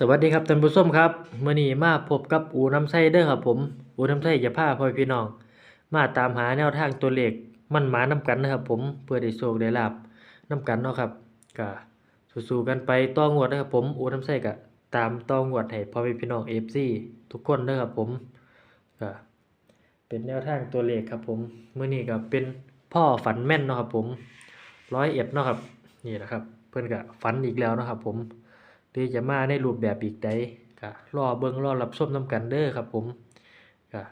สวัสดีครับท่านผู้ชมครับเมื้อนี้มาพบกับอูน้ำไส้เด้อครับผม อูน้ำไส้จะพาพ่อพี่น้อง มาตามหาแนวทางตัวเลขมันหมานํกันนะครับผมเพื่อได้โชคได้ลาบนํกันเนาะครับก็สู้ๆกันไปต่องวดนะครับผมอูน้ำไส้ก็ตามต่องวดให้พ่อพี่น้อง FC ทุกคนเด้อครับผมก็เป็นแนวทางตัวเลขครับผมเมื้อนี้ก็เป็นพ่อฝันแม่นเนาะครับผมร้อยเอ็ดเนาะครับนี่แหละครับ เพิ่อนก็ฝันอีกแล้วนะครับผม รือจะมาในรูปแบบอีกใดก็รอเบิ่งรอรับชมนํกันเด้อครับผมก็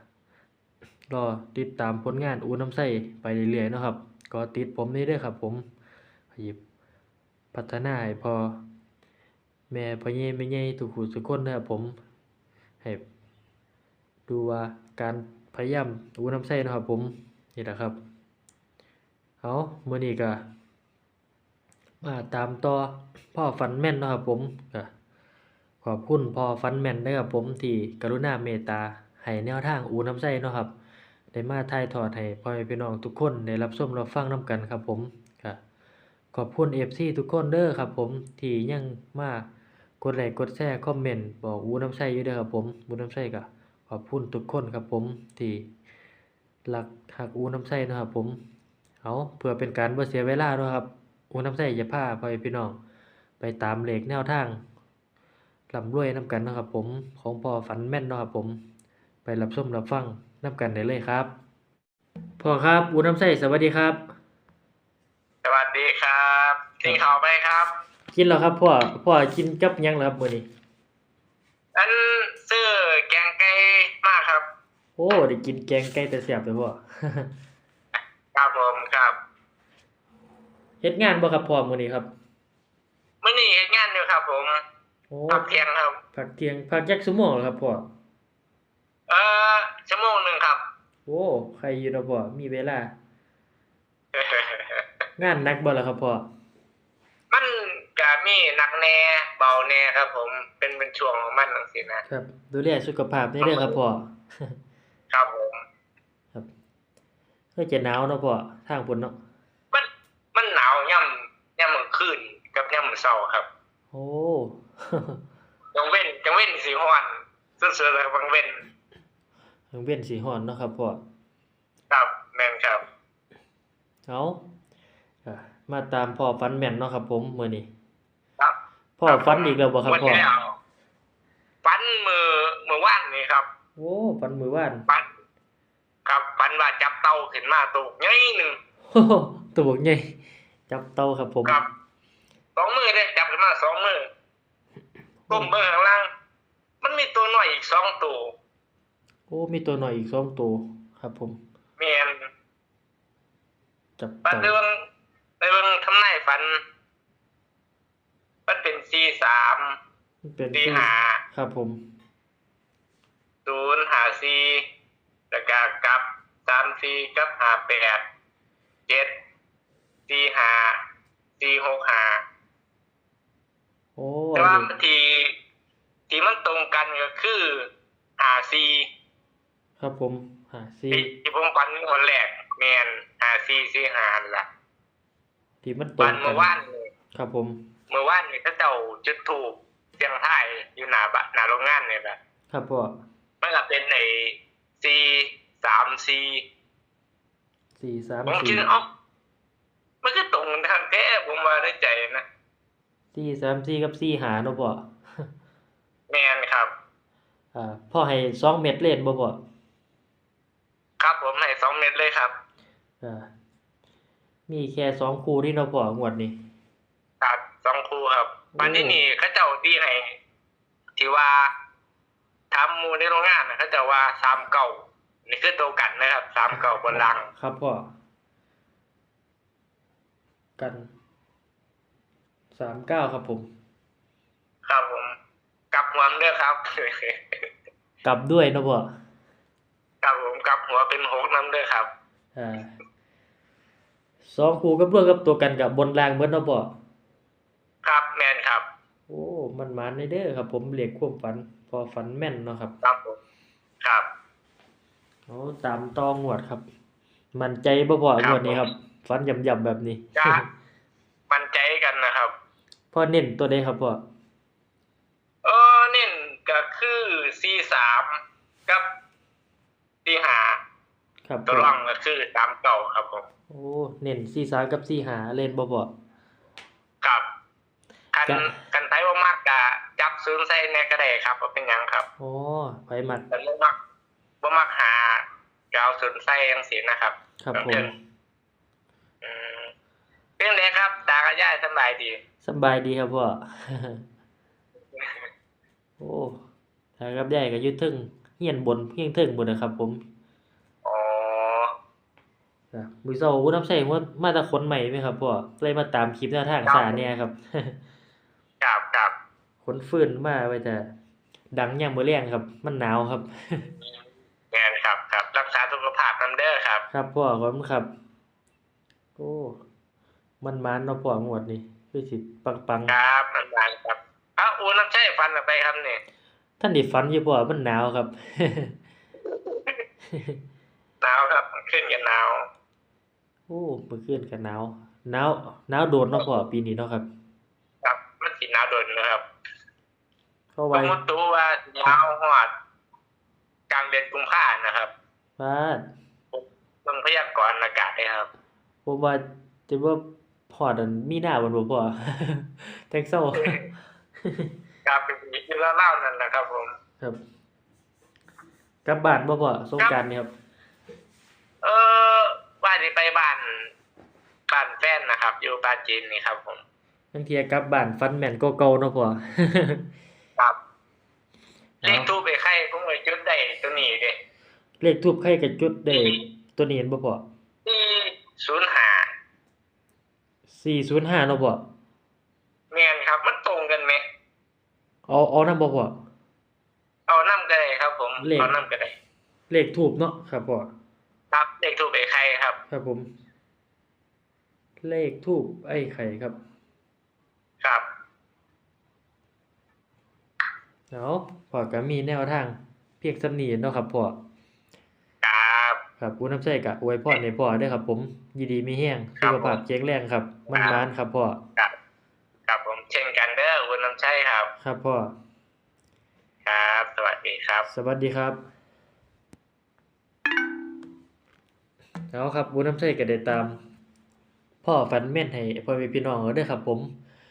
รอติดตามผลงานอูน้ำไส้ไปเรื่อยๆนะครับ ก็ติดผมนี่เด้อครับผมพยายามพัฒนาให้พอ แม่พ่อใหญ่แม่ใหญ่ทุกผู้ทุกคนนะครับผมให้ดูว่าการพยายามอูน้ำไส้นะครับผมนี่แหละครับเอามื้อนี้ก็ มาตามต่อพ่อฟันแม่นนะครับผมก็ขอบคุณพ่อฟันแม่นเด้อครับผมที่กรุณาเมตตาให้แนวทางอูน้ำใส้นะครับได้มาถ่ายทอดให้พ่อแม่พี่น้องทุกคนได้รับชมรับฟังนํกันครับผมก็ขอบคุณ FC ทุกคนเด้อครับผมที่ยังมากดไลค์กดแชร์คอมเมนต์บอกอูน้ำใส้อยู่เด้อครับผมอูน้ำใส้ก็ขอบคุณทุกคนครับผมที่รักหักอูน้ำใส้นะครับผมเอาเพื่อเป็นการบ่เสียเวลานะครับ อูน้ำใส่จะพาพ่อแม่พี่น้อง ไปตามเลขแนวทางลำรวยน้ำกันเนาะครับผมของพ่อฝันแม่นเนาะครับผม ไปรับชมรับฟังน้ำกันได้เลยครับพ่อครับอูน้ำใส่สวัสดีครับ สวัสดีครับกินข้าวไหมครับ กินแล้วครับพ่อพ่อกินกับหยังแล้วครับมื้อนี้อันซื้อแกงไก่มากครับ โอ้ได้กินแกงไก่แต่แซ่บเลยพ่อครับผมครับ เฮ็ดงานบ่ครับพ่อมื้อนี้ครับมื่อนี้เฮ็ดงานอยู่ครับ ผมโอ้พักเที่ยงครับพักเที่ยงพักจักชั่วโมงแล้วครับพ่อเอ่อชั่วโมงหนึ่งครับ โอ้ใครอยู่เนาะพ่อมีเวลางานหนักบ่ล่ะครับพ่อมันก็มีหนักแน่เบาแน่ครับ ผมเป็นเป็นช่วงของมันจังซี่นะครับ ดูแลสุขภาพได้เด้อครับพ่อครับผมครับก็จะหนาวเนาะพ่อทางพุ่นเนาะมัน มันหนาวย่ำย่ำมื้อคืนกับย่ำมื้อเช้าครับ โอ้จังเว้นจังเว้นสิฮ้อนซื่อๆเลยบางเว้นยังเวียนสีฮ้อนเนาะครับพ่อครับแม่นครับเอาอะมาตามพ่อฟันแม่นเนาะครับ ผมมื้อนี้ครับพ่อฟันอีกแล้วบ่ครับพ่อวันแล้วฟันมือมือว่านนี่ครับโอ้ฟันมือว่านปันครับปันว่าจับเต่าขึ้นมาตูกใหญ่หนึ่งโอ้โห ตัวบักใหญ่จับเตาครับผมครับสองมือเลยจับขึ้นมาสองมือก้มเบิ่งข้างล่าง มันมีตัวหน่อยอีกสองตัวโอ้มีตัวหน่อยอีกสองตัวครับ ผมเมียนจับปันเตาเรื่องในเรื่องทำนายฝัน มันเป็นสี่สามมันเป็นสี่หาครับผมศูนย์หาสี่แล้วก็กลับสามสี่กับหาแปดเจ็ด สี่หาสี่หกหาโอ้แต่ว่าที่ที่มันตรงกันก็คือหาซีครับผมหาซีที่ที่ผมปันคนแรกแมนหาซีซีหานั่นล่ะ ที่มันตรปังนกัเมื่นอวานนี่ครับผม เมื่อวานนี่เขาเจ้าจุดถูกเสียงไทายอยู่หน้าบะหน้าโรงงานเนี่ยแหละครับพ่อมันก็เป็นไอ้ซีสามซีสี่สามผมสี่คิดว่าเอ๋อมันก็ตรงกันทางแท้ผมว่า ในใจนะสี่สามสี่กับสี่หาเนาะพ่อแมนครับอ่าพ่อให้สองเม็ดเล่นบ่พ่อครับผมให้สองเม็ดเลยครับอ่ามีแค่สองคู่ที่เนาะพ่องวดนี้ครับสองคู่ครับโอ้วันที่นี่เขาเจ้าที่ให้ที่ว่าทำหมูในโรงงานนะเขาเจะว่าสามเก่านี่คือตัวกันนะครับสามเก่าบนลัง ครับพ่อกัน สามเก้าครับผม ครับผม กลับหัวเด้อครับ กลับด้วยเนาะพ่อครับผมกลับหัวเป็นหกน้ำเด้อครับ อ่าสองคู่กับรวมกับตัวกันกับบนรางเบิดเนาะพ่อครับแมนครับ โอ้มันมาในเด้อครับ ผมเรียกความฝัน พอฝันแม่นเนาะครับ ครับผมครับโอ้ตามตองวดครับ มั่นใจบ่พ่องวดนี้ครับ ฝันย่ำๆแบบนี้จ้ามันใจกันนะครับ พ่อเน้นตัวใดครับพ่อเออสี่สามกับสี่หาครับตัวร่องก็คือสามเก่าครับผมโอ้เน้นสี่สามกับสี่หาเล่นบ่บ่ครับกันจ้ะกันไทยว่ามากกะจับซื้อใส่เนี่ยก็ได้ครับว่าเป็นหยังครับโอ้ไปมักแต่บ่มักบ่มักหากาวศูนย์ใส่ยังสีนะครับ ครับผเพิ่มนอืมเป็นไงครับ ตากับยายสำบายดีสำบายดีครับพ่อโอ้ถ้ากับยายก็อยู่เทึงเฮียนบนเพียงเทึงบนนะครับ ผมอ๋ออะมื้อเช้าผู้นำใช้ว่ามาแตะคนใหม่ไหมครับพ่อเลยมาตามคลิปแนวทางสาเนี่ยครับครับครับคนฟื้นมาไว้แต่ดังยามมื้อแลงครับ มันหนาวครับแม่นครับครับ รักษาสุขภาพนํเด้อครับ ครับพ่อขอบคุณครับ โอ้ มันมานเนาะพ่องวดนี้คือสิปังครับมันบานครับอ้าวอูน้ำใช่ฟันออกไปครับนี่ๆท่านได้ฝันอยู่พ่อมันหนาวครับหนาวครับมันขึ้นกันหนาวโอ้เมื่อคืนก็หนาวหนาวหนาวโดนเนาะพ่อปีนี้เนาะครับ ครับมันสิหนาวโดนนะครับเพราะสว่ามมติว่าหนาวฮอดกลางเดือนกุมภาพันธ์นะครับว่าเบิ่งพยากรณ์อากาศเลยครับผมว่าจะว่า พอดันมีหน้าบ่บ่พ่อแท็กเซาครับเป็นอีกที่เล่าๆนั่นนะครับผม ครับกลับบ้านบ่พ่อสงกรานต์นี่ครับ เออว่าจะไปบ้านบ้านแฟนนะครับ อยู่ปราจีนนี่ครับผมบางเทียกลับบ้านฟันแม่นกว่าเก่าเนาะพ่อครับเลเอาขทูบไปไข่ผมไปจุดได้ตัวนี้เด้เลขทูบใครก็จุดได้ตัวนี้เห็นบ่พ่อ ที่ศูนย์หา 405เนาะพ่อแม่นครับ มันตรงกันไหมเอาเอานำบ่พ่อเอาน้ำก็ได้ครับ ผมเลขเอาน้ำก็ได้เลขทูบเนาะครับพ่อครับเลขทูบไปไข่ครับ ครับผม เลขทูบไอ้ไข่ครับ ครับเอาพ่อก็มีแนวทาง เพียงสำนีเนาะครับพ่อ ครับครับผู้นำใช้ก็อวยพรให้พ่อเด้อครับ ผมยินดีมีแห้งครัสุบขภาพแข็งแรงครับ มันมานครับพ่อครับครับผมเช่นกันเด้อคุณน้ำชัยครับ ครับพ่อครับ สวัสดีครับ สวัสดีครับเอาครับผู้นำใช้ก็ได้ตาม พ่อฝันแม่นให้พ่อแม่พี่น้องเอาเด้อครับผม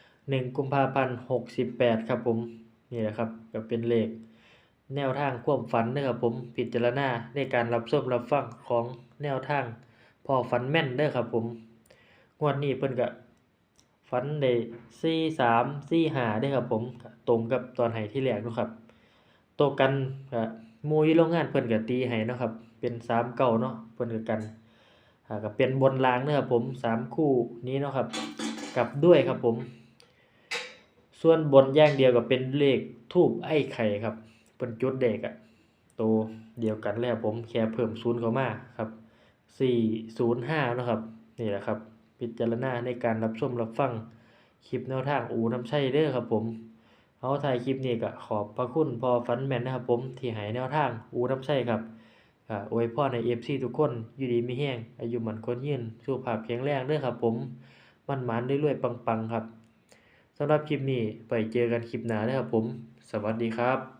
1กุมภาพันธ์68ครับผม นี่แหละครับก็เป็นเลข แนวทางความฝันนะครับผมพิจารณาในการรับชมรับฟังของแนวทางพอฝันแม่นเด้อครับผมงวดนี้เพิ่นก็ฝันได้4 3 4 5เด้อครับผมตรงกับตอนให้ที่แรกนะครับตกกันก็มูยู่โรงงานเพิ่นก็ตีให้นะครับ เป็น3เก้าเนาะเพิ่นก็กันก็เป็นบนรางเด้อครับผมสามคู่นี้เนาะครับกลับด้วยครับผม ส่วนบนอย่งเดียวก็เป็นเลขทูบไอ้ไข่ครับ เป็นจุดเด็กอะตัวเดียวกันเลยครับผมแค่เพิ่มศูนย์เข้ามาครับสี่ศูนย์ห้านะครับนี่แหละครับ พิจารณาในการรับชมรับฟังคลิปแนวทางอูน้ำใช่เด้อครับผมเอาถ่ายคลิปนี้ก็ขอบพระคุณพอฟันแมนนะครับผมที่ให้แนวทางอูน้ำใช่ครับอวยพรในเอฟซีทุกคนอยู่ดีไม่แห้งอายุหมันคนยืนสุขภาพแข็งแรงเด้อครับผมมันหมานเรื่อยๆปังๆครับสำหรับคลิปนี้ไปเจอกันคลิปหน้าเด้อครับผม สวัสดีครับ